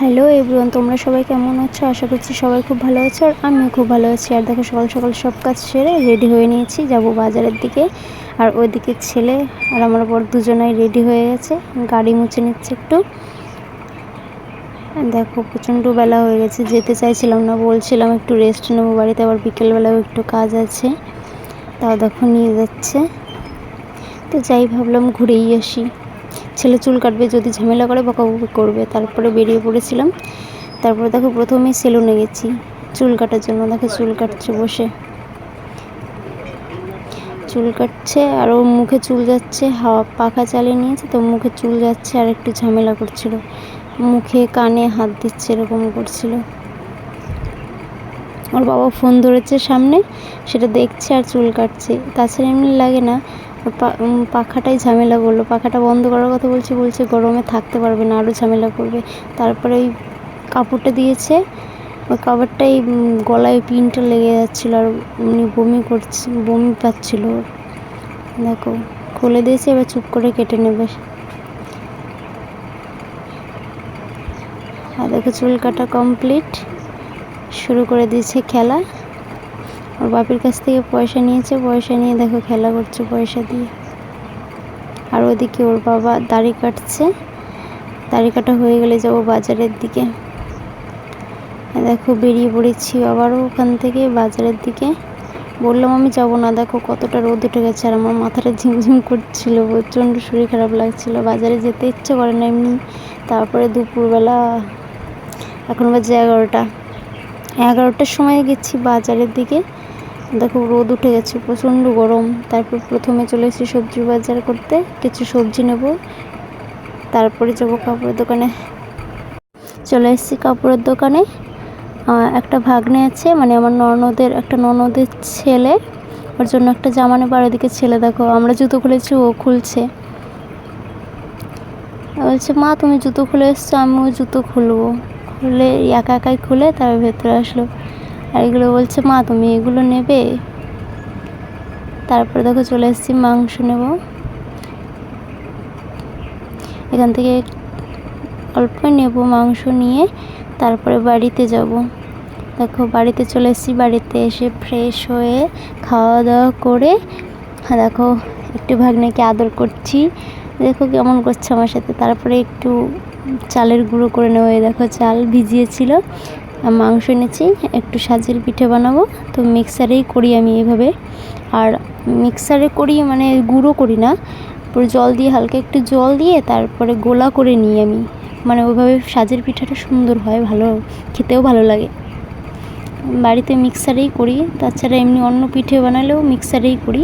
Hello everyone তোমরা সবাই কেমন আছো? আশা করছি সবাই খুব ভালো আছো আর আমিও খুব ভালো আছি। আর দেখো, সকাল সকাল সব কাজ সেরে রেডি হয়ে নিয়েছি। যাব বাজারের দিকে। আর ওইদিকে ছেলে আর আমার বর দুজনাই রেডি হয়ে গেছে। গাড়ি মুছে নিচ্ছে একটু। দেখো, প্রচণ্ড বেলা হয়ে গেছে, যেতে চাইছিলাম না, বলছিলাম একটু রেস্ট নেব বাড়িতে। আবার বিকেলবেলাও একটু কাজ আছে। তাও দেখো, নিয়ে যাচ্ছে। তো যাই, ভাবলাম ঘুরেই আসি। ছেলে চুল কাটবে, যদি ঝামেলা করে বকাবকি করবে। তারপরে বেরিয়ে পড়েছিলাম। তারপরে দেখো প্রথমেই সেলুনে গেছি। চুল কাটার জন্য দেখো চুল কাটছে বসে। চুল কাটছে, আর ওর মুখে চুল যাচ্ছে, হাওয়া পাখা চালিয়ে নিয়েছে, তো মুখে চুল যাচ্ছে, আর একটু ঝামেলা করছিল। মুখে কানে হাত দিচ্ছে, এরকম করছিল। ওর বাবা ফোন ধরেছে সামনে, সেটা দেখছে আর চুল কাটছে। তাছাড়া এমনি লাগে না পাখাটাই ঝামেলা করল। পাখাটা বন্ধ করার কথা বলছে বলছে গরমে থাকতে পারবে না আরও ঝামেলা করবে। তারপরে ওই কাপড়টা দিয়েছে, ওই কাপড়টাই গলায় পিনটা লেগে যাচ্ছিল আর উনি বমি করছে, বমি পাচ্ছিল ওর। দেখো, খুলে দিয়েছে, এবার চুপ করে কেটে নেবে। আর দেখো, চুল কাটা কমপ্লিট শুরু করে দিয়েছে খেলা। ওর বাপের কাছ থেকে পয়সা নিয়েছে, পয়সা নিয়ে দেখো খেলা করছে পয়সা দিয়ে। আর ওদিকে ওর বাবা দাড়ি কাটছে। দাড়ি কাটা হয়ে গেলে যাব বাজারের দিকে। দেখো বেরিয়ে পড়েছি আবারও ওখান থেকে বাজারের দিকে। বললাম, আমি যাব না, দেখো কতটা রোদ উঠে গেছে আর আমার মাথাটা ঝিমঝিম করছিল, প্রচণ্ড শরীর খারাপ লাগছিল। বাজারে যেতে ইচ্ছে করে না এমনি। তারপরে দুপুরবেলা, এখন বাজে এগারোটা। এগারোটার সময় গেছি বাজারের দিকে। দেখো রোদ উঠে গেছে, প্রচণ্ড গরম। তারপর প্রথমে চলে এসেছি সবজি বাজার করতে, কিছু সবজি নেব। তারপরে যাব কাপড়ের দোকানে। চলে এসেছি কাপড়ের দোকানে। একটা ভাগ্নে আছে মানে আমার ননদের, একটা ননদের ছেলে। ওর জন্য একটা জামা নেব, আর ওদিকে ছেলে দেখো, আমরা জুতো খুলেছি, ও খুলছে। বলছে, মা, তুমি জুতো খুলে এসছো, আমিও জুতো খুলবো। খুলে একা একাই খুলে তার ভেতরে আসলো। আর এগুলো বলছে, মা, তুমি এগুলো নেবে? তারপরে দেখো চলে এসেছি, মাংস নেব। এখান থেকে অল্প নেব মাংস নিয়ে, তারপরে বাড়িতে যাব। দেখো, বাড়িতে চলে এসেছি, বাড়িতে এসে ফ্রেশ হয়ে খাওয়া দাওয়া করে হ্যাঁ দেখো, একটু ভাগ্নেকে আদর করছি। দেখো কেমন করছে আমার সাথে। তারপরে একটু চালের গুঁড়ো করে নেব, এই দেখো, চাল ভিজিয়েছিল। মাংস এনেছি, একটু সাজের পিঠে বানাবো। তো মিক্সারেই করি আমি এভাবে। আর মিক্সারে করি মানে গুঁড়ো করি না, পুরো জল দিয়ে হালকা একটু জল দিয়ে তারপরে গোলা করে নিই আমি। মানে ওইভাবে সাজের পিঠাটা সুন্দর হয়, ভালো, খেতেও ভালো লাগে। বাড়িতে মিক্সারেই করি, তাছাড়া এমনি অন্য পিঠে বানালেও মিক্সারেই করি।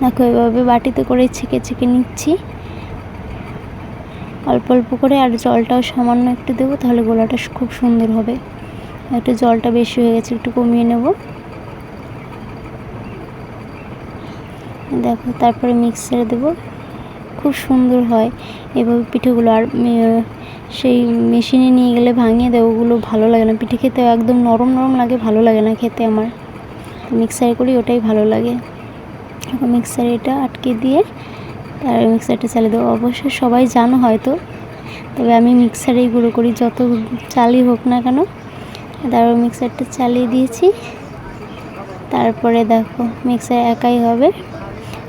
দেখো, এভাবে বাটিতে করে ছেঁকে ছেঁকে নিচ্ছি। অল্প অল্প করে আর জলটাও সামান্য একটু দেবো, তাহলে গোলাটা খুব সুন্দর হবে। একটু জলটা বেশি হয়ে গেছে, একটু কমিয়ে নেব। দেখো, তারপরে মিক্সারে দেবো। খুব সুন্দর হয়। এভাবে পিঠেগুলো আর সেই মেশিনে নিয়ে গেলে ভাঙিয়ে দেয়, ওগুলো ভালো লাগে না। পিঠে খেতে একদম নরম নরম লাগে, ভালো লাগে না খেতে আমার। মিক্সারে করি, ওটাই ভালো লাগে। এখন মিক্সারে এটা আটকে দিয়ে আর মিক্সারটা চালিয়ে দেবো। অবশ্যই সবাই জানো হয়তো, তবে আমি মিক্সারেই গুঁড়ো করি, যত চালই হোক না কেন। তারপর মিক্সারটা চালিয়ে দিয়েছি। তারপরে দেখো, মিক্সার একাই হবে।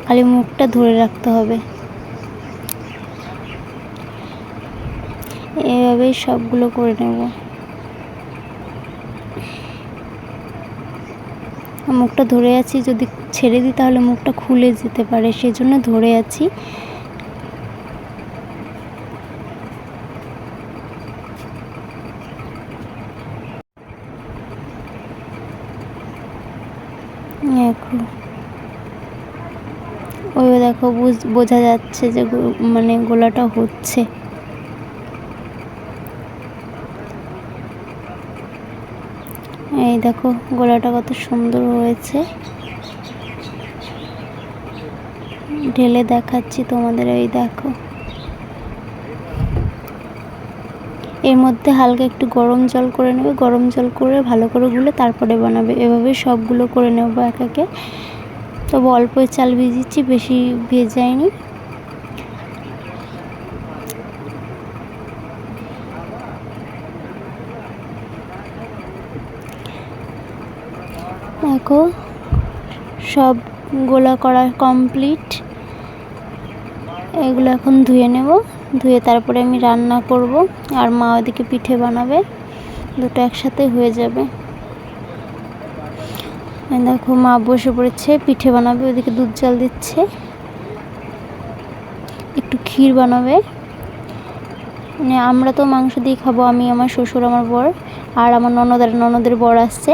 খালি মুখটা ধরে রাখতে হবে। এভাবেই সবগুলো করে নেব। মুখটা ধরে আছি, যদি ছেড়ে দিই তাহলে মুখটা খুলে যেতে পারে, সেজন্য ধরে আছি। দেখো। ওই দেখো, বুঝ- যাচ্ছে যে মানে গোলাটা হচ্ছে। এই দেখো, গোলাটা কত সুন্দর হয়েছে। ঢেলে দেখাচ্ছি তোমাদের, এই দেখো। এর মধ্যে হালকা একটু গরম জল করে নেবে, গরম জল করে ভালো করে গুলে তারপরে বানাবে। এভাবে সবগুলো করে নেব এক একে তবে অল্পই চাল ভিজিয়েছি, বেশি ভেজাইনি। দেখো, সব গোলা করা কমপ্লিট এগুলো এখন ধুয়ে নেব। ধুয়ে তারপরে আমি রান্না করব। আর মা ওদিকে পিঠে বানাবে। দুটো একসাথে হয়ে যাবে। দেখো, মা বসে পড়েছে, পিঠে বানাবে, ওদিকে দুধ জাল দিচ্ছে। একটু ক্ষীর বানাবে। মানে আমরা তো মাংস দিয়ে খাব, আমি, আমার শ্বশুর, আমার বর, আর আমার ননদ আর ননদের বর আসছে।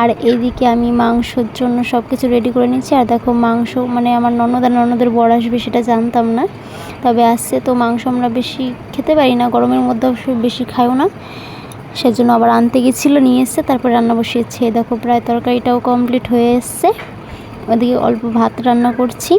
আর এইদিকে আমি মাংসর জন্য সব কিছু রেডি করে নিচ্ছি আর দেখো মাংস মানে আমার ননদ আর ননদের বর আসবে সেটা জানতাম না। তবে আসছে তো মাংস আমরা বেশি খেতে পারি না, গরমের মধ্যে বেশি খাইও না। সেজন্য আবার আনতে গেছিল, নিয়ে এসছে, তারপর রান্না বসিয়েছে। দেখো প্রায় তরকারিটাও কমপ্লিট হয়ে এসছে। ওদিকে অল্প ভাত রান্না করছি।